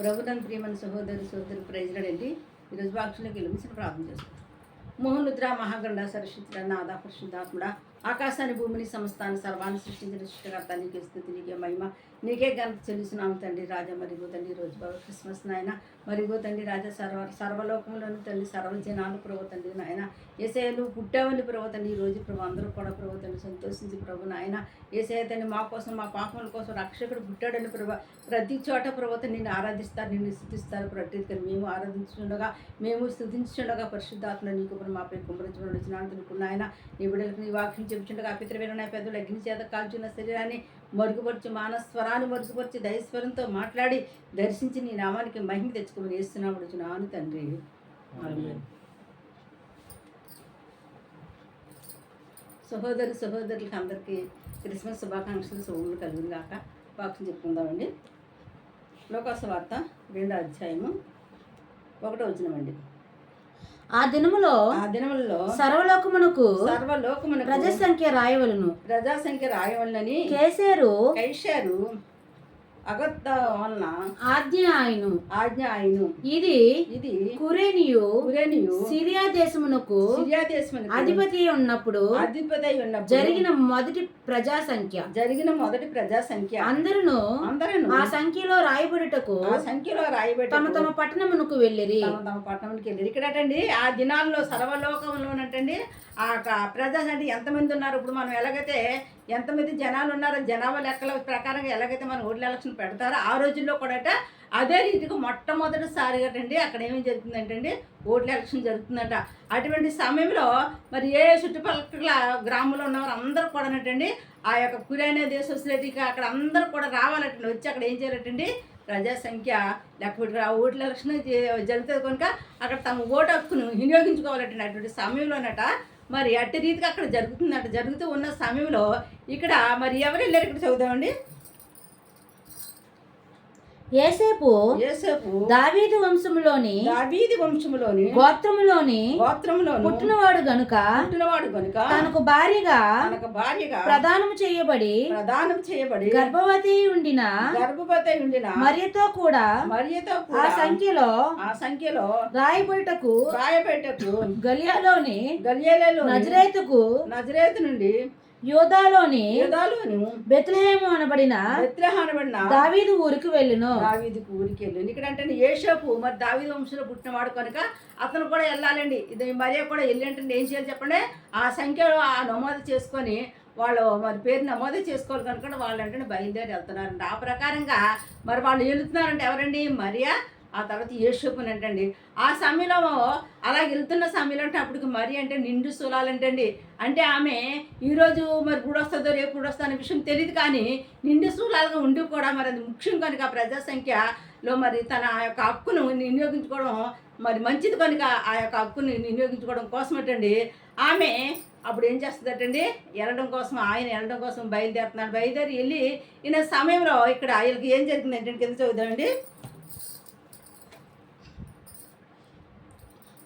ప్రభుత్వం ప్రియమైన సహోదరి సహోదరి ప్రజలండి ఈరోజు వాక్షులకు వెళ్ళి ప్రార్థన చేస్తాం. మోహనుద్ర మహాగండ సరస్వతి నాదా పరిశుద్ధాత్ముడ ఆకాశాన్ని భూమిని సంస్థాన్ని సర్వాన్ని సృష్టించిన సృష్టికర్త నీకే స్థుతి నీకే మహిమ. నీకే ఘనత చెల్లిస్తున్నాము తండ్రి రాజా మరిగో తండ్రి రోజు బాబు క్రిస్మస్ నాయన మరిగో తండ్రి రాజా సర్వ సర్వలోకంలోని తండ్రి సర్వ జనాలు ప్రభు తండ్రి నాయన. ఏసయ్య నువ్వు పుట్టావని ప్రభు తండ్రి ఈ రోజు ప్రభు అందరూ కూడా ప్రభు తండ్రి సంతోషించి ప్రభు నాయన. ఏసయ తండ్రి మా కోసం మా పాపముల కోసం రక్షకుడు పుట్టాడని ప్రభు. ప్రతి చోట ప్రభు నిన్ను ఆరాధిస్తారు నిన్ను స్థుతిస్తారు ప్రతి మేము ఆరాధించుండగా మేము స్థుతించుండగా పరిశుద్ధాత్మ నీకు ఇప్పుడు మాపై కుమరించబడి వచ్చిన అనుకున్నాయన నీ బిడ్డలకు నీ వాక్యం చెప్పుచుండగా అపిత్రమైన పెద్దలు అగ్ని చేత కాల్చున్న శరీరాన్ని మరుగుపరిచి మానస్వరాన్ని మరుగుపరిచి దైస్వరంతో మాట్లాడి దర్శించి నీ నామానికి మహిమ తెచ్చుకోమని వేస్తున్నాము అడుగుతున్నాను తండ్రి. సహోదరి సహోదరులకు అందరికీ క్రిస్మస్ శుభాకాంక్షలు శుభములు కలుగును గాక వాక్యం చెప్పుకుందామండి. లోకాసు వార్త రెండో అధ్యాయము ఒకటో వచ్చినమండి ఆ దినములో ఆ దినములలో సర్వలోకమునకు సర్వలోకమునకు ప్రజా సంఖ్య రాయవలను. ప్రజా సంఖ్య రాయవలనని కేసేరు కైషారు అగత్త వలన ఆజ్ఞ ఆయను ఆజ్ఞ ఆయను ఇది ఇది కురేనియు కురేనియు సిరియా దేశమునకు సిరియా దేశమునకు అధిపతి ఉన్నప్పుడు అధిపతి ఉన్నప్పుడు జరిగిన మొదటి ప్రజా సంఖ్య జరిగిన మొదటి ప్రజా సంఖ్య అందరును అందరూ ఆ సంఖ్యలో రాయబడుటకు ఆ సంఖ్యలో రాయబెట్టి తమ తమ పట్టణమునకు వెళ్ళిరి. తమ తమ పట్టణంకి వెళ్ళారు. ఇక్కడటండి ఆ దినాల్లో సర్వలోకంలోనటండి ఆ ప్రజా అంటే ఎంతమంది ఉన్నారు? ఇప్పుడు మనం ఎలాగైతే ఎంతమంది జనాలు ఉన్నారో జనాభా లెక్కల ప్రకారంగా ఎలాగైతే మనం ఓట్ల ఎలక్షన్ పెడతారో ఆ రోజుల్లో కూడా అదే రీతిగా మొట్టమొదటిసారిగా అండి అక్కడ ఏమేమి జరుగుతుందంటే ఓట్ల ఎలక్షన్ జరుగుతుందట. అటువంటి సమయంలో మరి ఏ చుట్టుపక్కల గ్రామంలో ఉన్నవారు అందరూ కూడానటండి ఆ యొక్క కురైన దేశస్తులకి అక్కడ అందరూ కూడా రావాలటండి వచ్చి అక్కడ ఏం చేయాలటండి ప్రజా సంఖ్య లేకపోతే ఆ ఓట్ల ఎలక్షన్ జరుగుతుంది కనుక అక్కడ తమ ఓటు హక్కును వినియోగించుకోవాలంటే అటువంటి సమయంలోనట మరి అట్టి రీతిగా అక్కడ జరుగుతుందట. జరుగుతూ ఉన్న సమయంలో ఇక్కడ మరి ఎవరు వెళ్ళారు ఇక్కడ చదువుదామండి? ఏసేపు యేసేపు దావీదు వంశములోని దావీది వంశములోని గోత్రములోని గోత్రములోను పుట్టినవాడు గనుక పుట్టినవాడు కనుక తనకు భార్యగా తనకు భార్యగా ప్రదానము చేయబడి ప్రదానం చేయబడి గర్భవతి ఉండిన గర్భవతి ఉండిన మరియతో కూడా మరియతో ఆ సంఖ్యలో ఆ సంఖ్యలో రాయబడుటకు రాయపేటకు గలియాలోని గలియలలో నజరేతుకు నజరేతు నుండి యోధాలోని యూదాలోను బెత్లహేము అనబడిన బెత్లెహానబడిన దావీదు ఊరికి వెళ్ళును. దావీదుకు ఊరికి వెళ్ళి ఇక్కడ అంటే ఏషపు మరి దావీదు వంశంలో పుట్టినవాడు కనుక అతను కూడా వెళ్ళాలండి. ఇది మరియా కూడా వెళ్ళి అంటే ఏం చేయాలి చెప్పండి? ఆ సంఖ్యలో ఆ నమోదు చేసుకొని వాళ్ళు మరి పేరు నమోదు చేసుకోవాలి కనుక వాళ్ళు అంటే బయలుదేరి వెళ్తున్నారండి ఆ ప్రకారంగా మరి వాళ్ళు వెళుతున్నారంటే ఎవరండి? మరియా ఆ తర్వాత ఏషోపుని అంటండి. ఆ సమయంలో అలా వెళ్తున్న సమయంలో అంటే అప్పటికి మరి అంటే నిండు సూలాలంటండి. అంటే ఆమె ఈరోజు మరి గుడి వస్తుందో రేపు గుడి అనే విషయం తెలియదు కానీ నిండు సూలాలుగా ఉండి కూడా మరి అది ముఖ్యం కనుక ప్రజా సంఖ్యలో మరి తన ఆ యొక్క హక్కును వినియోగించుకోవడం మరి మంచిది కనుక ఆ యొక్క హక్కుని వినియోగించుకోవడం కోసమటండి ఆమె అప్పుడు ఏం చేస్తుందటండి? వెళ్ళడం కోసం ఆయన వెళ్ళడం కోసం బయలుదేరుతున్నాడు. బయలుదేరి వెళ్ళి ఈయన సమయంలో ఇక్కడ వీళ్ళకి ఏం జరిగిందంటే కింద చదువుదామండి.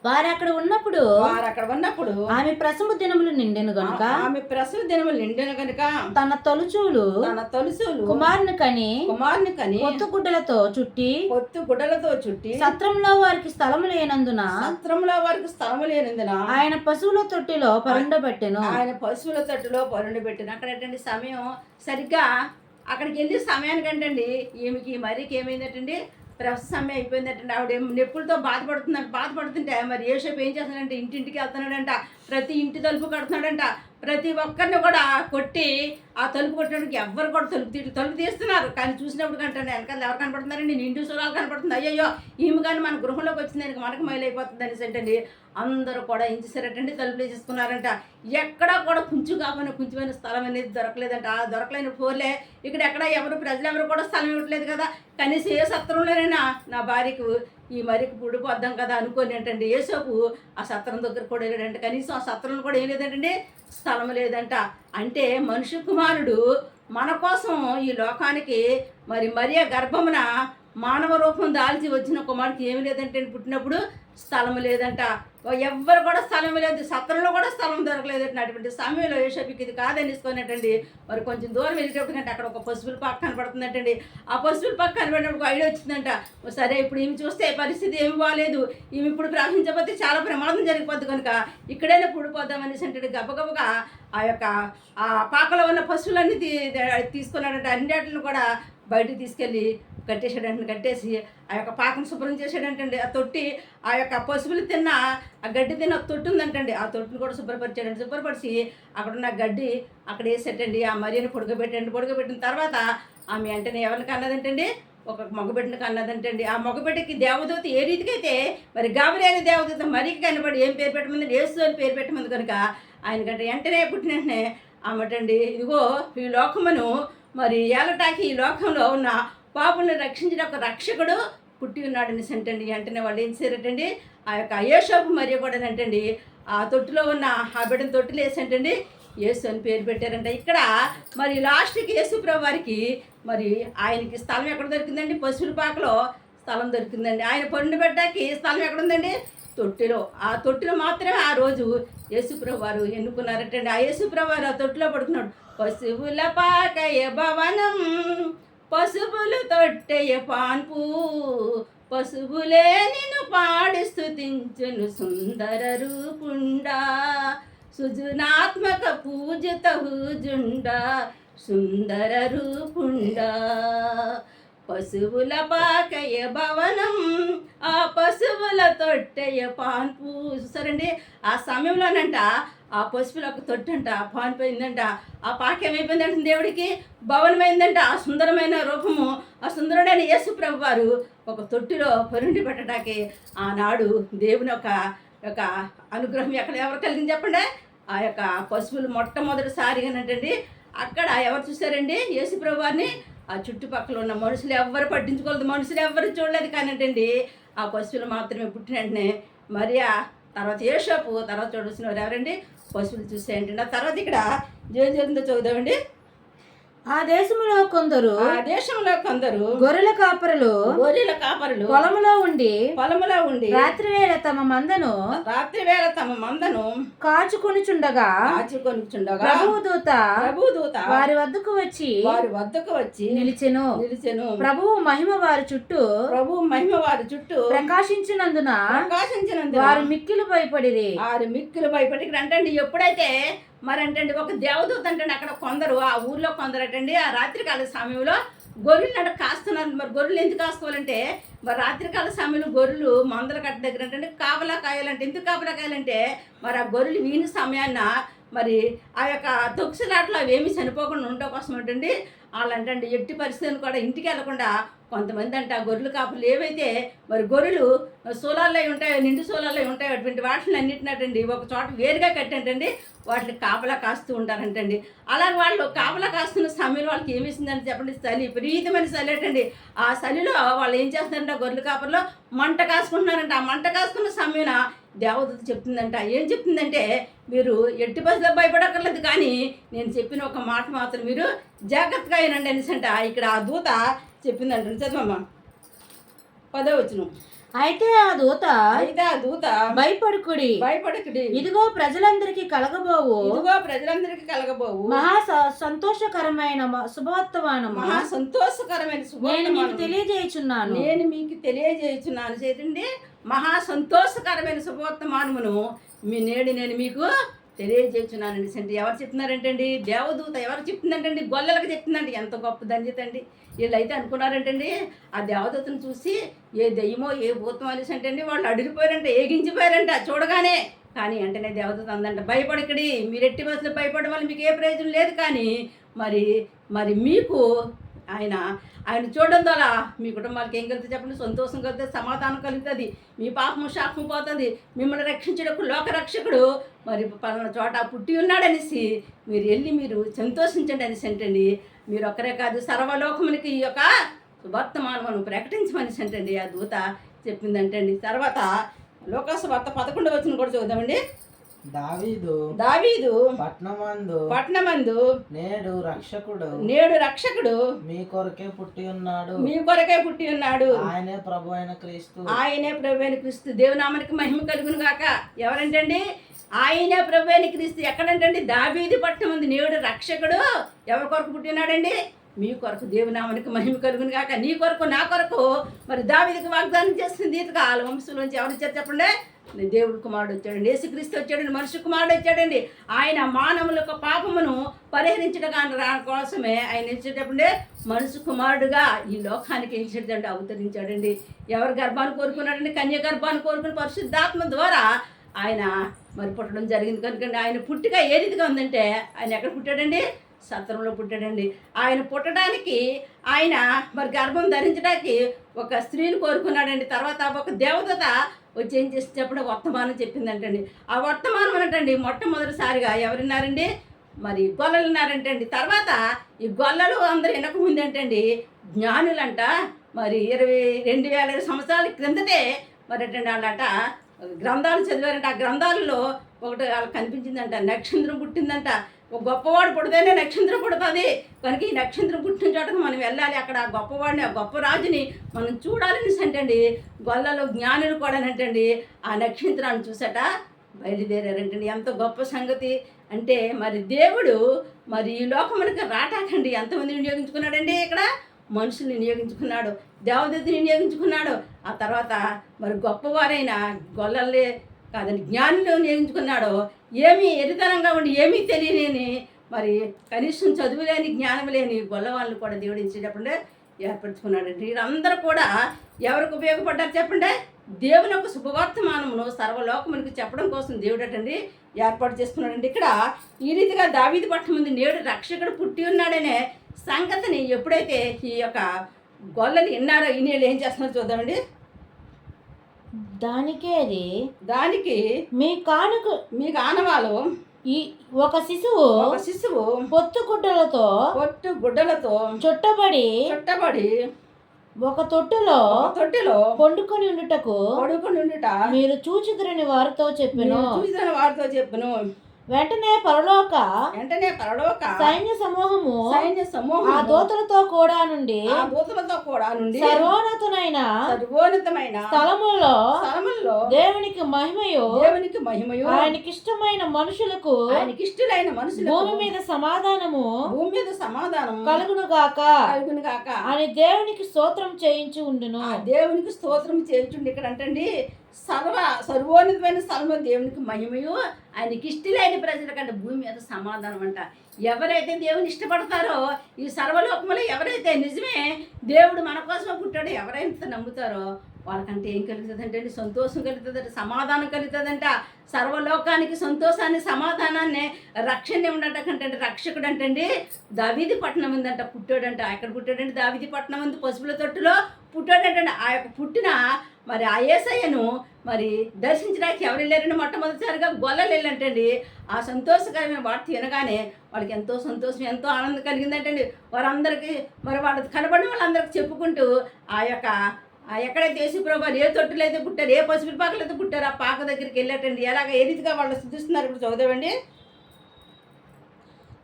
వారు అక్కడ ఉన్నప్పుడు వారు అక్కడ ఉన్నప్పుడు ఆమె ప్రసవ దినములు నిండెను గనుక ఆమె ప్రసవ దినములు నిండిన కనుక తన తొలుచూలు తన తొలుసులు కుమారుని కని కుమారుని కని కొత్త గుడ్డలతో చుట్టి పొత్తు గుడ్డలతో చుట్టి సత్రంలో వారికి స్థలము లేనందున సత్రంలో వారికి స్థలము లేనందున ఆయన పశువుల తొట్టిలో పరుండబెట్టెను ఆయన పశువుల తట్టులో పరుండి పెట్టిన. అక్కడ ఏంటండి సమయం? సరిగ్గా అక్కడికి వెళ్ళి సమయానికంటండి. ఈమెకి మరీకి ఏమైందటండి? ప్రస్తుత సమయం అయిపోయిందటండి. ఆవిడ నొప్పులతో బాధపడుతుందంట బాధపడుతుంటే మరి ఏషేపు ఏం చేస్తున్నాడంటే? ఇంటింటికి వెళ్తున్నాడంట ప్రతి ఇంటి తలుపు కడుతున్నాడంట ప్రతి ఒక్కరిని కూడా కొట్టి ఆ తలుపు కొట్టడానికి ఎవ్వరు కూడా తలుపు తీ తలుపు తీస్తున్నారు. కానీ చూసినప్పుడు కంటే వెనకాల ఎవరు కనపడుతున్నారండి? నిండు సురాలు కనపడుతుంది అయ్యయ్యో ఈమె కానీ మన గృహంలోకి వచ్చింది దానికి మనకు మైలైపోతుంది అనేసి అంటే అందరూ కూడా ఏం చేశారటండి తలుపులు వేసేసుకున్నారంట. ఎక్కడా కూడా కుంచు కాకుండా కుంచుమైన స్థలం అనేది దొరకలేదంట. ఆ దొరకలేని పోలే ఇక్కడ ఎక్కడ ఎవరు ప్రజలు ఎవరు కూడా స్థలం ఇవ్వట్లేదు కదా. కనీసం ఏ సత్రంలోనైనా నా భార్యకు ఈ మరికి పుడిపోద్దాం కదా అనుకోని ఏంటండి ఏసోపు ఆ సత్రం దగ్గర కూడా వెళ్ళాడంట కనీసం ఆ సత్రంలో కూడా ఏం లేదంటండి స్థలం లేదంట. అంటే మనుషు కుమారుడు మన కోసం ఈ లోకానికి మరి మరియ గర్భమున మానవ రూపం దాల్చి వచ్చిన కుమారుడికి ఏమి లేదంటే పుట్టినప్పుడు స్థలం లేదంట. ఎవ్వరు కూడా స్థలం లేదు సత్రంలో కూడా స్థలం దొరకలేదు అటువంటి సమయంలో యేషోపికి ఇది కాదనిసుకున్నట్టండి. మరి కొంచెం దూరం వెళ్ళేటప్పుడు అక్కడ ఒక పసుపుల పక్క కనపడుతుందంటండి. ఆ పసుపుల పక్క కనబడినప్పుడు ఐడియా వచ్చిందంట సరే ఇప్పుడు ఈమె చూస్తే పరిస్థితి ఏమి బాగాలేదు ఈమె ఇప్పుడు ప్రవహించకపోతే చాలా ప్రమాదం జరిగిపోద్ది కనుక ఇక్కడైనా పుడిపోదామనేసి అంటే గబగబగా ఆ యొక్క ఆ పాకలో ఉన్న పశువులన్నీ తీసుకున్నాడంటే. అన్నిటిని కూడా బయటికి తీసుకెళ్ళి కట్టేసాడంటే కట్టేసి ఆ యొక్క పాకం శుభ్రం చేసాడంటండి ఆ తొట్టి ఆ యొక్క పశువులు తిన్న ఆ గడ్డి తిన్న తొట్టి ఉందంటండి. ఆ తొట్టిని కూడా శుభ్రపరిచాడండి శుభ్రపరిచి అక్కడ ఉన్న గడ్డి అక్కడ వేసేటండి. ఆ మరియని పొడగబెట్టండి. పొడగబెట్టిన తర్వాత ఆమె వెంటనే ఎవరిని కన్నదంటండి? ఒక మగబిడ్డని కన్నదంటండి. ఆ మగబిడ్డకి దేవదూత ఏ రీతికైతే మరి గాబరేని దేవదూత మరికి కనబడి ఏం పేరు పెట్టమంది? ఏసు అని పేరు పెట్టమంది కనుక ఆయన కంటే వెంటనే పుట్టిన వెంటనే అమ్మటండి ఇదిగో ఈ లోకమును మరి ఏలటాకి ఈ లోకంలో ఉన్న పాపులను రక్షించిన ఒక రక్షకుడు పుట్టి ఉన్నాడని అంటండి. వెంటనే వాళ్ళు ఏం చేశారటండి? ఆ యొక్క అయోషోపు మరియు కూడా అంటండి. ఆ తొట్టులో ఉన్న ఆ బిడ్డను తొట్టులు వేసంటండి యేసు అని పేరు పెట్టారంట. ఇక్కడ మరి లాస్ట్కి యేసు వారికి మరి ఆయనకి స్థలం ఎక్కడ దొరికిందండి? పశువుల పాకలో స్థలం దొరికిందండి. ఆయన పన్ను పెట్టడానికి స్థలం ఎక్కడ ఉందండి? తొట్టిలో. ఆ తొట్టిలో మాత్రమే ఆ రోజు యేసుప్రభు వారు ఎన్నుకున్నారటండి. ఆ యేసుప్రభు వారు ఆ తొట్టిలో పడుతున్నాడు పశువుల పాకయ భవనం పశువులు తొట్టయ పాన్పు. పశువులే నిన్ను పాడి స్థుతించును సుందర రూపుండా. సుజనాత్మక పూజిత హూజుండా సుందర రూపుండా. పశువుల పాకయ భవనం ఆ పశువుల తొట్టయ పాన్పు. చూసారండి? ఆ సమయంలోనంట ఆ పశువులకు తొట్టంట ఆ పాన్పు ఆ పాక దేవుడికి భవనమైందంట ఆ సుందరమైన రూపము ఆ సుందరుడైన యేసు ప్రభు వారు ఒక తొట్టిలో పరుండి పెట్టడానికి ఆనాడు దేవుని యొక్క యొక్క అనుగ్రహం ఎక్కడ ఎవరు కలిగింది చెప్పండి? ఆ యొక్క పశువులు మొట్టమొదటిసారిగానంటండి అక్కడ ఎవరు చూసారండి యేసు ప్రభు వారిని ఆ చుట్టుపక్కల ఉన్న మనుషులు ఎవ్వరు పట్టించుకోలేదు మనుషులు ఎవ్వరు చూడలేదు కానంటండి ఆ పశువులు మాత్రమే పుట్టిన వెంటనే మరియా తర్వాత ఏషోపు తర్వాత చూడాల్సిన వారు ఎవరండి? పశువులు చూసేయండి. ఆ తర్వాత ఇక్కడ ఏం జరిగిందో చూద్దామండి ఆ దేశములో కొందరు ఆ దేశంలో కొందరు గొర్రెల కాపరులు గొర్రెల కాపరులు పొలములో ఉండి పొలములో ఉండి రాత్రి వేళ తమ మందను రాత్రి వేళ తమ మందను కాచుకొనుచుండగా కాచుకొనిచుండగా ప్రభువు దూత ప్రభు దూత వారి వద్దకు వచ్చి వారి వద్దకు వచ్చి నిలిచెను. నిలిచెను. ప్రభువు మహిమ వారి చుట్టూ ప్రభు మహిమ వారి చుట్టూ ప్రకాశించినందున ప్రకాశించినందున వారు మిక్కిలు భయపడిరి. ఆరు మిక్కులు భయపడి అంటండి ఎప్పుడైతే మరి అంటండి ఒక దేవదూత అంటండి అక్కడ కొందరు ఆ ఊర్లో కొందరు అంటండి ఆ రాత్రికాల సమయంలో గొర్రెలు అంటే కాస్తున్నారు. మరి గొర్రెలు ఎందుకు కాసుకోవాలంటే మరి రాత్రికాల సమయంలో గొర్రెలు మందల కట్ట దగ్గర అంటే కాపలా కాయాలంటే. ఎందుకు కాపలా కాయాలంటే మరి ఆ గొర్రెలు వీని సమయాన్న మరి ఆ యొక్క తొక్సులాట్లో అవి ఏమి చనిపోకుండా ఉండడం కోసం ఏంటండి వాళ్ళంటండి ఎట్టి పరిస్థితులను కూడా ఇంటికి వెళ్ళకుండా కొంతమంది అంట గొర్రెలు కాపులు ఏవైతే మరి గొర్రెలు సోలాల్లో ఉంటాయో నిండు సోలాల్లో ఉంటాయో అటువంటి వాటిని అన్నిటినటండి ఒక చోట వేరుగా కట్టంటండి వాటిని కాపలా కాస్తూ ఉంటారంటండి. అలాగే వాళ్ళు కాపలా కాస్తున్న సమయంలో వాళ్ళకి ఏమి ఇస్తుందని చెప్పండి చలి విపరీతమైన చలి అంటండి. ఆ చలిలో వాళ్ళు ఏం చేస్తున్నారంటే గొర్రెల కాపర్లో మంట కాసుకుంటున్నారంట. ఆ మంట కాసుకున్న సమయంలో దేవదూత చెప్తుందంట ఏం చెప్తుందంటే మీరు ఎట్టి బస్సులో భయపడక్కర్లేదు కానీ నేను చెప్పిన ఒక మాట మాత్రం మీరు జాగ్రత్తగా వినండి అనేసంట. ఇక్కడ ఆ దూత చెప్పిందంట చదవమ్మా పదో వచ్చును అయితే ఆ దూత అయితే ఆ దూత భయపడుకుడి. భయపడకుడి. ఇదిగో ప్రజలందరికీ కలగబోవు. ఇదిగో ప్రజలందరికీ కలగబోవు. మహా సంతోషకరమైన శుభవర్తమానము మహా సంతోషకరమైన నేను మీకు. తెలియజేయుచున్నాను. నేను మీకు తెలియజేయుచున్నాను. చేతండి మహా సంతోషకరమైన శుభోత్తమానమును మీ నేడు నేను మీకు తెలియజేస్తున్నానండి. అంటే ఎవరు చెప్తున్నారంటండి? దేవదూత ఎవరు చెప్తుందంటండి? గొల్లలకు చెప్తుందండి ఎంత గొప్ప దంజితండి వీళ్ళైతే అనుకున్నారంటండి ఆ దేవదూతను చూసి ఏ దయ్యమో ఏ భూతం అనేసి అంటే వాళ్ళు అడిగిపోయారంట ఏగించిపోయారంట చూడగానే. కానీ వెంటనే దేవదూత అందంట భయపడకడి మీరు ఎట్టి భయపడడం వల్ల మీకు ఏ ప్రయోజనం లేదు కానీ మరి మరి మీకు ఆయన ఆయన చూడడం ద్వారా మీ కుటుంబానికి ఏం కలిగితే చెప్పండి? సంతోషం కలిగితే సమాధానం కలుగుతుంది. మీ పాపము శాపం పోతుంది. మిమ్మల్ని రక్షించడానికి లోక రక్షకుడు. మరి పలానా చోట పుట్టి ఉన్నాడనేసి మీరు వెళ్ళి మీరు సంతోషించండి అనేసి అంటండి మీరు ఒక్కరే కాదు సర్వలోకమునికి ఈ యొక్క వర్తమానమును ప్రకటించమని అంటండి ఆ దూత చెప్పిందంటండి తర్వాత లోకాసు వార్త పదకొండవ వచ్చిన కూడా చూద్దామండి. దావీదు దావీదు పట్నమందు పట్నమందు నేడు రక్షకుడు నేడు రక్షకుడు మీ కొరకే పుట్టి ఉన్నాడు. మీ కొరకే పుట్టి ఉన్నాడు. ఆయనే ప్రభు అయిన క్రీస్తు. ఆయనే ప్రభువైన క్రీస్తు. దేవునామానికి మహిమ కలుగును గాక. ఎవరంటండి? ఆయనే ప్రభువైన క్రీస్తు. ఎక్కడంటండి? దావీది పట్టణం ఉంది నేడు రక్షకుడు. ఎవరి కొరకు పుట్టినాడండి మీ కొరకు దేవునామానికి మహిమ కలుగును గాక. నీ కొరకు నా కొరకు. మరి దావీదికి వాగ్దానం చేస్తుంది దీర్ఘకాల వంశంలోంచి ఎవరు ఇచ్చారు చెప్పండి? దేవుడు కుమారుడు వచ్చాడండి. యేసుక్రీస్తు వచ్చాడండి. మనుషు కుమారుడు వచ్చాడండి. ఆయన మానవుల యొక్క పాపమును పరిహరించడం రా కోసమే ఆయన ఇచ్చేటప్పుడే మనుషు కుమారుడుగా ఈ లోకానికి ఇచ్చేటండి అవతరించాడండి. ఎవరి గర్భాన్ని కోరుకున్నాడండి? కన్య గర్భాన్ని కోరుకుని పరిశుద్ధాత్మ ద్వారా ఆయన మరి పుట్టడం జరిగింది. కనుకండి ఆయన పుట్టిక ఏ రీతిగా ఉందంటే ఆయన ఎక్కడ పుట్టాడండి? సత్రంలో పుట్టాడండి. ఆయన పుట్టడానికి ఆయన మరి గర్భం ధరించడానికి ఒక స్త్రీని కోరుకున్నాడండి. తర్వాత ఒక దేవదత వచ్చి ఏం చేసేటప్పుడు వర్తమానం చెప్పిందంటండి. ఆ వర్తమానం అనటండి మొట్టమొదటిసారిగా ఎవరున్నారండి? మరి గొల్లలు ఉన్నారంటండి. తర్వాత ఈ గొల్లలు అందరూ వెనక జ్ఞానులంట. మరి ఇరవై రెండు వేల ఇరవై సంవత్సరాల క్రిందటే మరి అటండి వాళ్ళట గ్రంథాలు చదివారంట ఆ గ్రంథాలలో ఒకటి వాళ్ళకి కనిపించిందంట నక్షత్రం పుట్టిందంట. ఒక గొప్పవాడు పుడితేనే నక్షత్రం పుడుతుంది. కనుక ఈ నక్షత్రం పుట్టిన చోటకు మనం వెళ్ళాలి. అక్కడ ఆ గొప్పవాడిని ఆ గొప్ప రాజుని మనం చూడాలని అంటండి గొల్లలో జ్ఞానులు కూడా అంటండి ఆ నక్షత్రాన్ని చూసట బయలుదేరారంటండి. ఎంత గొప్ప సంగతి అంటే మరి దేవుడు మరి ఈ లోకమునికి రాటాకండి. ఎంతమంది వినియోగించుకున్నాడండి ఇక్కడ? మనుషుల్ని వినియోగించుకున్నాడు. దేవదత్తిని వినియోగించుకున్నాడు. ఆ తర్వాత మరి గొప్పవారైన గొల్లలే కాదని జ్ఞానులు నియమించుకున్నాడో ఏమీ ఎరితనంగా ఉండి ఏమీ తెలియలేని మరి కనీసం చదువు లేని జ్ఞానం లేని గొల్లవాళ్ళని కూడా దేవుడు ఇచ్చేటప్పుడే ఏర్పరచుకున్నాడండి. వీరందరూ కూడా ఎవరికి ఉపయోగపడ్డారు చెప్పండి? దేవుని యొక్క శుభవర్తమానమును సర్వలోకమునికి చెప్పడం కోసం దేవుడు అటండి ఏర్పాటు చేసుకున్నాడండి. ఇక్కడ ఈ రీతిగా దావీది పట్టణం ఉంది నేడు రక్షకుడు పుట్టి ఉన్నాడనే సంగతిని ఎప్పుడైతే ఈ యొక్క గొల్లని విన్నారో ఈ నీళ్ళు ఏం చేస్తున్నారో చూద్దామండి. దానికే అది. దానికి మీ కానుక మీకు ఆనవాలు ఈ ఒక శిశువు ఒక శిశువు పొత్తు గుడ్డలతో పొట్టు గుడ్డలతో చుట్టబడి చుట్టబడి ఒక తొట్టులో తొట్టిలో పండుకొని ఉండుటకు పడుకొని ఉండుట. మీరు చూచుదురని వారితో చెప్పెను. చూసిన వారితో చెప్పును. వెంటనే పరలోక వెంటనే పరలోక సైన్య సమూహము సైన్య ఆ సమూహం దూతలతో కూడా నుండి ఆ దూతలతో కూడా నుండి సర్వోన్నతునైన సర్వోన్నతమైన స్థలములో స్థలముల్లో దేవునికి మహిమయు దేవునికి మహిమయు ఆయనకి ఇష్టమైన మనుషులకు ఆయనకి ఇష్టలైన మనుషులు భూమి మీద సమాధానము భూమి మీద సమాధానం కలుగును గాక కలుగును కాక అని దేవునికి స్తోత్రం చేయించి ఉండును. ఆ దేవునికి స్తోత్రం చేయించుండి ఇక్కడ అంటండి సర్వ సర్వోన్నతమైన స్థలము దేవునికి మహిమయు ఆయనకి ఇష్టలేని ప్రజల కంటే భూమి మీద సమాధానం అంట. ఎవరైతే దేవుని ఇష్టపడతారో ఈ సర్వలోకంలో ఎవరైతే నిజమే దేవుడు మన కోసమే పుట్టాడో ఎవరైతే నమ్ముతారో వాళ్ళకంటే ఏం కలుగుతుందంటే అండి? సంతోషం కలుగుతుందంట సమాధానం కలుగుతుందంట. సర్వలోకానికి సంతోషాన్ని సమాధానాన్ని రక్షణ ఉండట కంటే రక్షకుడు అంటండి దావిది పట్టణం ఉందంట పుట్టాడంట. ఎక్కడ పుట్టాడంటే దావిది పట్టణం ఉంది పసుపుల తొట్టులో పుట్టాడంటండి ఆ యొక్క పుట్టిన మరి ఆ ఏసయ్యను మరి దర్శించడానికి ఎవరు వెళ్ళారని మొట్టమొదటిసారిగా? గొల్లలు వెళ్ళంటండి. ఆ సంతోషకరమైన వార్త తినగానే వాళ్ళకి ఎంతో సంతోషం ఎంతో ఆనందం కలిగిందంటండి. వారందరికీ మరి వాళ్ళకి కనబడిన వాళ్ళందరికీ చెప్పుకుంటూ ఆ యొక్క ఆ ఎక్కడైతే యేసుప్రభు ఏ తొట్టులో అయితే పుట్టారు ఏ పసుపు పాకలు అయితే పుట్టారు ఆ పాక దగ్గరికి వెళ్ళటండి. ఎలాగ ఏ రీతిగా వాళ్ళు శుద్ధిస్తున్నారు ఇప్పుడు చదువుదామండి.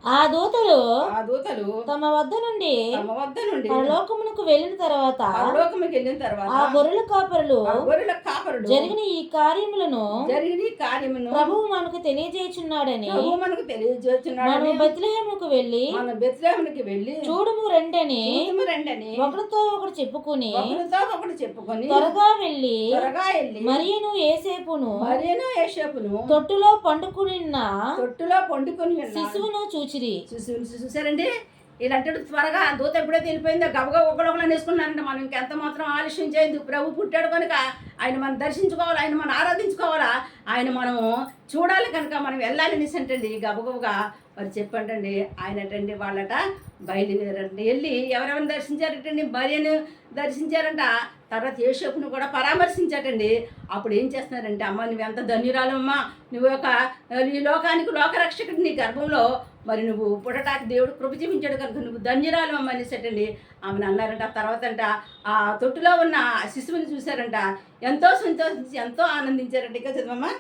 ఆ దూతలు ఆ దూతలు తమ వద్ద నుండి తమ వద్ద నుండి పరలోకమునకు వెళ్ళిన తర్వాత పరలోకముకి వెళ్ళిన ఆ తర్వాత గొర్రెల కాపరులు ఆ గొర్రెల కాపరుడు జరిగిన ఈ కార్యములను జరిగిన ఈ కార్యమును ప్రభువు మనకు తెలియజేయుచున్నాడని ప్రభు మనకు తెలియజేస్తున్నాడు మనము బెత్లెహేముకు వెళ్ళి మన బెత్లేహమునికి వెళ్ళి చూడుము రెండని చూతుము రండని ఒకరితో ఒకరు చెప్పుకుని ఒకరితో ఒకటి చెప్పుకొని త్వరగా వెళ్ళి త్వరగా వెళ్ళి మరియను ఏసేపును మరియను యేషపును తొట్టులో పండుకునిన్న తొట్టులో పండుకొని శిశువును చూచిరి. శిశువుని చూసారండి? ఇలాంటి త్వరగా దూత ఎప్పుడైతే వెళ్ళిపోయిందో గబగా ఒకళ్ళొకళ్ళు వేసుకున్నారంటే మనం ఇంకెంత మాత్రం ఆలస్యం చేయదు ప్రభు పుట్టాడు కనుక ఆయన మనం దర్శించుకోవాలి? ఆయన మనం ఆరాధించుకోవాలా? ఆయన మనము చూడాలి కనుక మనం వెళ్ళాలి నిసంటండి గబగబగా మరి చెప్పండి ఆయనటండి వాళ్ళట బయలుదేరండి. వెళ్ళి ఎవరెవరిని దర్శించారటండి? భార్యను దర్శించారంట. తర్వాత యేషపును కూడా పరామర్శించాటండి. అప్పుడు ఏం చేస్తున్నారంటే అమ్మ నువ్వెంత ధన్యురాలమ్మా. నువ్వు ఒక ఈ లోకానికి లోకరక్షకుడు నీ గర్భంలో. మరి నువ్వు పుట్టటానికి దేవుడు కృప చూపించాడు కనుక నువ్వు ధన్యురాలు అమ్మ అనేసటండి ఆమెను అన్నారంట. తర్వాత అంట ఆ తొట్టులో ఉన్న ఆ శిశువుని చూశారంట. ఎంతో సంతోషించి ఎంతో ఆనందించారంట. ఇక చదవమ్మా.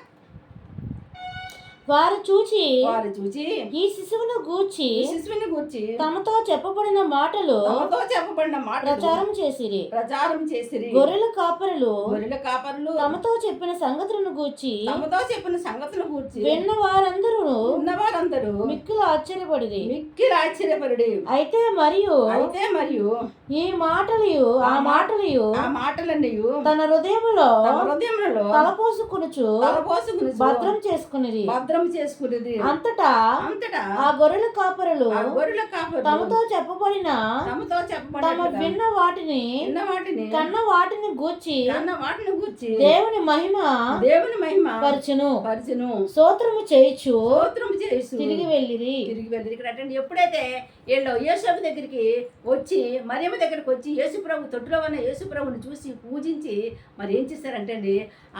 వారు చూచి వారు చూచి ఈ శిశువును గూర్చి శిశువుని గూర్చి తమతో చెప్పబడిన మాటలు తమతో చెప్పబడిన మాటలు ప్రచారం చేసిరి. ప్రచారం చేసిరి. గొర్రెల కాపరులు గొర్రెల కాపరులు తమతో చెప్పిన సంగతులను గూర్చి తమతో చెప్పిన సంగతులు గూర్చి విన్న వారందరూ ఉన్నవారందరూ మిక్కులు ఆశ్చర్యపడిరి. మిక్కిలి ఆశ్చర్యపరుడి అయితే మరియు అయితే మరియు ఈ మాటలు ఆ మాటలు ఆ మాటలన్నీ తన హృదయములో తమ హృదయములలో తలపోసుకునుచు తలపోసుకుని భద్రం చేసుకునిరి. భద్రం చేసుకునేది అంతటా అంతటా ఆ గొర్రెల కాపరులు గొర్రెల కాపరులు తమతో చెప్పబడిన తమతో తమ చెప్పబడిన విన్న వాటిని విన్న వాటిని కన్న వాటిని గూర్చి కన్న వాటిని గూర్చి దేవుని మహిమ దేవుని మహిమ పరచును. పరిచును. స్తోత్రము చేయిచు స్తోత్రం చేసు తిరిగి వెళ్ళిరి. తిరిగి వెళ్ళి ఇక్కడ ఎప్పుడైతే వీళ్ళు యేసపు దగ్గరికి వచ్చి మరియమ్మ దగ్గరికి వచ్చి యేసుప్రభు తొట్టులో ఉన్న యేసుప్రభుని చూసి పూజించి మరి ఏం చేశారంటే అండి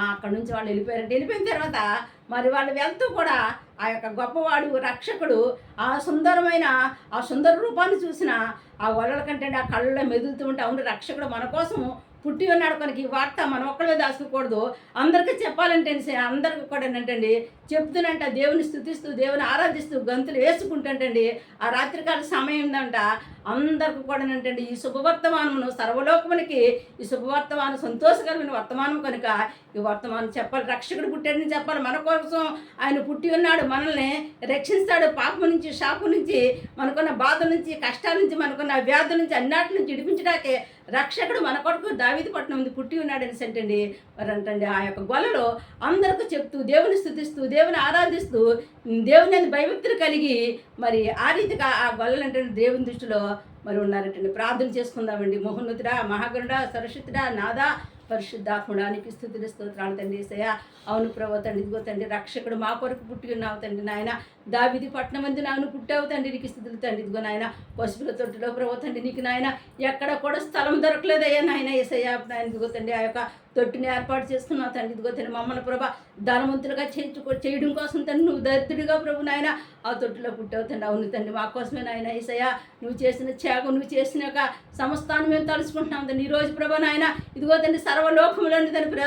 అక్కడ నుంచి వాళ్ళు వెళ్ళిపోయారంటే వెళ్ళిపోయిన తర్వాత మరి వాళ్ళు వెళ్తూ కూడా ఆ యొక్క గొప్పవాడు రక్షకుడు ఆ సుందరమైన ఆ సుందర రూపాన్ని చూసిన ఆ వలల కంటే ఆ కళ్ళలో మెదులుతూ ఉంటే అవును రక్షకుడు మన కోసము పుట్టి ఉన్నాడు కనుక ఈ వార్త మనం ఒక్కడే దాచుకోకూడదు. అందరికీ చెప్పాలంటే అందరికి కూడా ఏంటండి చెప్తున్నంట దేవుని స్థుతిస్తూ దేవుని ఆరాధిస్తూ గంతులు వేసుకుంటుంటండి. ఆ రాత్రికాల సమయం ఉందంట. అందరికి కూడా ఏంటండి ఈ శుభవర్తమానమును సర్వలోకమునికి ఈ శుభవర్తమానం సంతోషకరమైన వర్తమానం కనుక ఈ వర్తమానం చెప్పాలి. రక్షకుడు పుట్టాడని చెప్పాలి. మన కోసం ఆయన పుట్టి ఉన్నాడు మనల్ని రక్షిస్తాడు. పాపం నుంచి శాపం నుంచి మనకున్న బాధ నుంచి కష్టాల నుంచి మనకున్న వ్యాధుల నుంచి అన్నాటి నుంచి విడిపించడానికి రక్షకుడు మన కొడుకు దావిది పట్టణం ఉంది పుట్టి ఉన్నాడు అనేసి అంటండి మరి అంటండి ఆ యొక్క గొల్లలో అందరికీ చెప్తూ దేవుని స్థుతిస్తూ దేవుని ఆరాధిస్తూ దేవుని అని భయభక్తులు కలిగి మరి ఆ రీతిగా ఆ గొల్లలు అంటే దేవుని దృష్టిలో మరి ఉన్నారంటండి. ప్రార్థన చేసుకుందామండి. మహోన్నతుడా మహాగరుడా సరస్వతుడా నాదా పరిశుద్ధాత్ముడానికి స్థుతులు స్తోత్రాలు తండ్రి ఏసయ్య. అవును ప్రభు తండ్రి ఇదిగో తండ్రి రక్షకుడు మా కొరకు పుట్టి ఉన్నావు తండ్రి నాయన. దావిది పట్నం అందు నాను పుట్టావు తండ్రి నీకు స్థుతులు తండ్రి. ఇదిగో నాయన పశువుల తొట్టులో ప్రభు తండ్రి నీకు నాయన ఎక్కడ కూడా స్థలం దొరకలేదయ్యా నాయన ఏసయ్య. నాయన ఇదిగో తండ్రి ఆ యొక్క తొట్టిని ఏర్పాటు చేసుకున్నావు తండ్రి. ఇదిగో తండ్రి మమ్మల్ని ప్రభ ధనవంతులుగా చేయించుకో చేయడం కోసం తండ్రి నువ్వు దరిద్రుడిగా ప్రభు నాయన ఆ తొట్టిలో పుట్టావు తండ్రి. అవును తండ్రి మా కోసమే నాయన ఈసయ నువ్వు చేసిన చేక నువ్వు చేసిన యొక్క సమస్తాన్ని మేము తలుచుకుంటున్నాం తండ్రి. ఈ రోజు ప్రభు నాయన ఇదిగో తండ్రి సర్వలోకంలోని తండ్రి ప్ర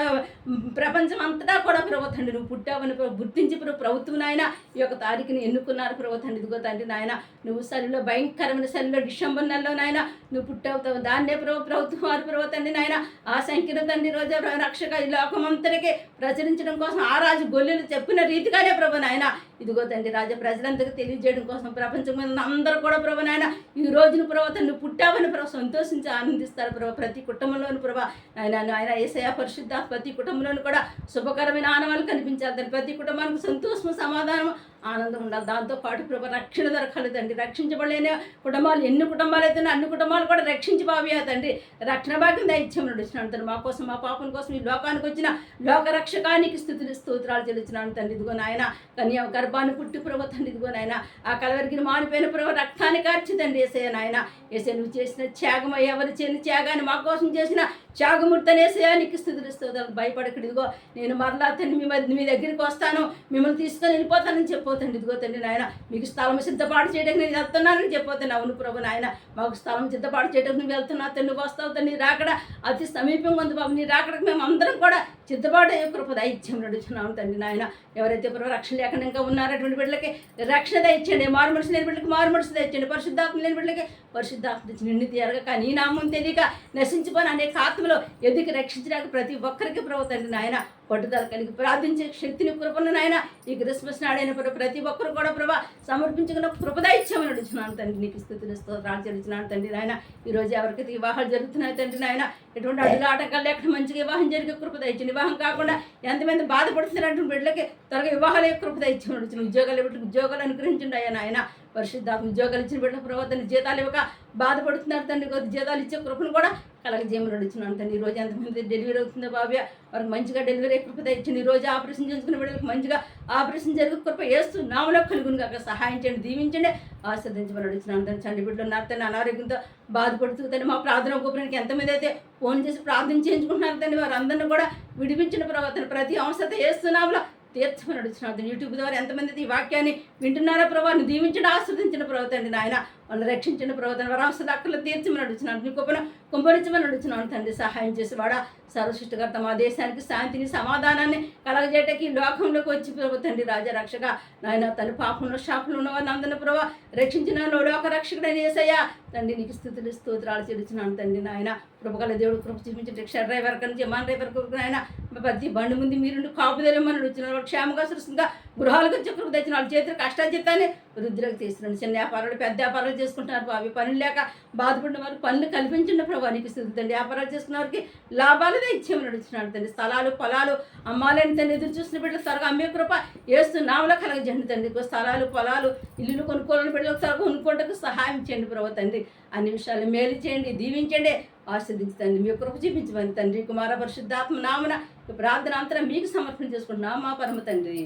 ప్రపంచం అంతటా కూడా ప్రభు తండ్రి నువ్వు పుట్టావని గుర్తించి ప్రభుత్వం నాయన ఈ యొక్క తారీఖుని ఎన్నుకున్నారు ప్రభు తండ్రి. ఇదిగో తండ్రి నాయన నువ్వు సరిలో భయంకరమైన శలిలో డిసెంబర్ నెలలో నాయన నువ్వు పుట్టావుతావు దాన్నే ప్రభు ప్రభుత్వం వారు ప్రభు తండ్రి నాయన. ఆ సంఖ్యలో తండ్రి రోజు రక్షక ఈ లోకమంతటికి ప్రచురించడం కోసం ఆ రాజు గొల్లెలు చెప్పిన రీతిగానే ప్రభు నాయన ఇదిగో తండ్రి రాజా ప్రజలందరికీ తెలియజేయడం కోసం ప్రపంచం మీద అందరూ కూడా ప్రభు నాయన ఈ రోజున ప్రభు తను పుట్టావని ప్రభు సంతోషించి ఆనందిస్తారు ప్రభు. ప్రతి కుటుంబంలోని ప్రభా ఆయన ఆయన ఏసయ పరిశుద్ధ ప్రతి కుటుంబంలోనూ కూడా శుభకరమైన ఆనవాళ్ళు కనిపించాలి తండ్రి. ప్రతి కుటుంబానికి సంతోషము సమాధానం ఆనందం ఉండాలి. దాంతో పాటు ప్రభు రక్షణ దొరకాలి తండ్రి. రక్షించబడలేని కుటుంబాలు ఎన్ని కుటుంబాలు అయితే అన్ని కుటుంబాలు కూడా రక్షించి బాబియా తండ్రి. రక్షణ భాగ్యం దైత్యం నడుస్తున్నాను మా కోసం మా పాపం కోసం ఈ లోకానికి వచ్చిన లోక రక్షకానికి స్థుతులు స్తోత్రాలు చెల్లించినాను తండ్రి. ఇదిగో నాయన కన్యా గర్భాన్ని పుట్టి ప్రభు తండ్రి ఇదిగో నాయన ఆ కలవరికి మానిపోయిన ప్రభు రక్తాన్ని కార్చి తండ్రి నాయన. వేసే నువ్వు చేసిన త్యాగం ఎవరు చేసిన త్యాగాన్ని మా కోసం చేసిన త్యాగమూర్తనేసయ్యా నీకు స్థుతులు భయపడకడు. ఇదిగో నేను మరలా తండ్రి మీ మీ దగ్గరికి వస్తాను మిమ్మల్ని తీసుకొని వెళ్ళిపోతానని చెప్పోతండి ఇదిగో తండ్రి నాయన మీకు స్థలం సిద్ధపాటు చేయడానికి నేను వెళ్తున్నానని చెప్పోతాను అవును ప్రభు నాయన మాకు స్థలం సిద్ధపాటు చేయడానికి నువ్వు వెళ్తున్నా తండ్రి వస్తావు తండ్రి నీ రాకడ అతి సమీపంగా ఉంది బాబు. నీ రాకడకు మేము అందరం కూడా సిద్ధపాటు అయ్యే కృప దైత్యం నడుచున్నాము తండ్రి నాయన. ఎవరైతే ప్రభు రక్షణ లేకుండా ఇంకా ఉన్నారో అటువంటి బిడ్డలకి రక్షణ తెచ్చండి మారు మనసు లేని బిడ్డలకి మారు మనసు తెచ్చండి పరిశుద్ధాత్మ లేని బిడ్డలకి పరిశుద్ధాత్మ తెచ్చి నిన్ను తీరగక కానీ నామం తెలియక నశించిపోయిన అనేక ఆత్మలో ఎదుగు రక్షించడానికి ప్రతి ఒక్కరికి ప్రభుత్వం నాయన. పట్టుదల కలిగి ప్రార్థించే శక్తిని కృపను నాయన. ఈ క్రిస్మస్ నాడైన ప్రతి ఒక్కరు కూడా ప్రభా సమర్పించుకున్న కృపదాయిత్యమని నడుచున్నాను తండ్రి. నీకు స్థుతులు స్తోత్రాలు చెల్లించినాను తండ్రి నాయన. ఈ రోజు ఎవరికైతే వివాహాలు జరుగుతున్నాయి తండ్రి నాయన. ఎటువంటి అడ్డుల ఆటంకాలు లేకుండా మంచిగా వివాహం జరిగే కృపదాయిత్యం వివాహం కాకుండా ఎంతమంది బాధపడుతున్నటువంటి బిడ్డలకి త్వరగా వివాహాలు కృపదాయిత్యం నడుచున్నాను ఉద్యోగాలు ఇవ్వట్లేదు ఉద్యోగాలు అనుగ్రహించండి అయ్యా నాయన పరిశుద్ధాత్మ ఉద్యోగాలు ఇచ్చిన బిడ్డ ప్రవర్తన జీతాలు ఇవ్వక బాధపడుతున్నారు తండ్రి. కొద్ది జీతాలు ఇచ్చే కృపను కూడా కలగజేయమని అడుగుతున్నాను తండ్రి. ఈ రోజు ఎంతమంది డెలివరీ అవుతుందో బాబ్య వారికి మంచిగా డెలివరీ కృప ఇచ్చింది ఈ రోజు ఆపరేషన్ చేసుకున్న బిడ్డలకు మంచిగా ఆపరేషన్ జరిగే కృప వేస్తూ నామలో కలుగును కాక సహాయం చేయండి దీవించండి ఆశ్రదించమని అడుగుతున్నాను తండ్రి. చండి బిడ్డలు ఉన్నారు తండ్రి అనారోగ్యంతో బాధపడుతూ తండ్రి. మా ప్రార్థన గోపురానికి ఎంతమంది అయితే ఫోన్ చేసి ప్రార్థన చేయించుకుంటున్నారు తండ్రి వారందరినీ కూడా విడిపించిన ప్రవర్తన ప్రతి అవసరత వేస్తున్నాములో తీర్చమని నడుచున్నాడు యూట్యూబ్ ద్వారా ఎంతమంది ఈ వాక్యాన్ని వింటున్నారో ప్రభావం దీవించడం ఆస్వాదించిన ప్రవర్తండి నాయన. వాళ్ళు రక్షించండి ప్రవర్తన వరాంశ అక్కలు తీర్చమని అడుగుతున్నాను నీ గొప్పన కుంభరించమని అడుగుతున్నాను తండ్రి సహాయం చేసి వాడా సర్వసృష్టికర్త మా దేశానికి శాంతిని సమాధానాన్ని కలగజేయటానికి లోకంలోకి వచ్చి ప్రభు తండ్రి రాజా రక్షక నాయన తన పాపంలో షాపులు ఉన్న వారిని అందరిని ప్రభావ రక్షించిన లోక ఒక రక్షకుడని ఏసయ్యా. తండ్రి నీకు స్థుతులు స్తోత్రాలు చెల్లించినాను తండ్రి నాయన. కృపగల దేవుడు కృప చూపించి రిక్షా డ్రైవర్ నుంచి మన డ్రైవర్ కొరకు నాయన. ప్రతి బండి ముందు మీరు కాపుదలమని వచ్చిన వాళ్ళు క్షేమంగా సృష్టిగా గృహాలకు చక్రం తెచ్చిన వాళ్ళ చేతులు కష్టాచిత్తాన్ని వృద్ధులకు తీస్తున్నాడు చిన్న వ్యాపారాలు పెద్ద వ్యాపారాలు చేసుకుంటున్నారు బాబు. పనులు లేక బాధపడిన వారు పనులు కల్పించండి ప్రభు నీకు స్థుతి తండ్రి. వ్యాపారాలు చేసుకున్న వారికి లాభాలనే ఇచ్చేమని నడుచున్నాడు తండ్రి. స్థలాలు పొలాలు అమ్మాలని తండ్రి ఎదురు చూసిన బిడ్డలు త్వరగా అమ్మే కృప వేస్తూ నామలో కలగజండి తండ్రి. స్థలాలు పొలాలు ఇల్లులు కొనుక్కోవాలని బిడ్డలకు త్వరగా కొనుక్కోవడానికి సహాయం చేయండి ప్రభు తండ్రి. అన్ని విషయాలు మేలు చేయండి దీవించండి ఆస్వాదించండి మీ కృప చూపించమని తండ్రి. కుమార పరిశుద్ధాత్మ నామన ప్రార్థన అంతరం మీకు సమర్పణ చేసుకుంటున్నాం మా పరమ తండ్రి.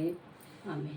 ఆమె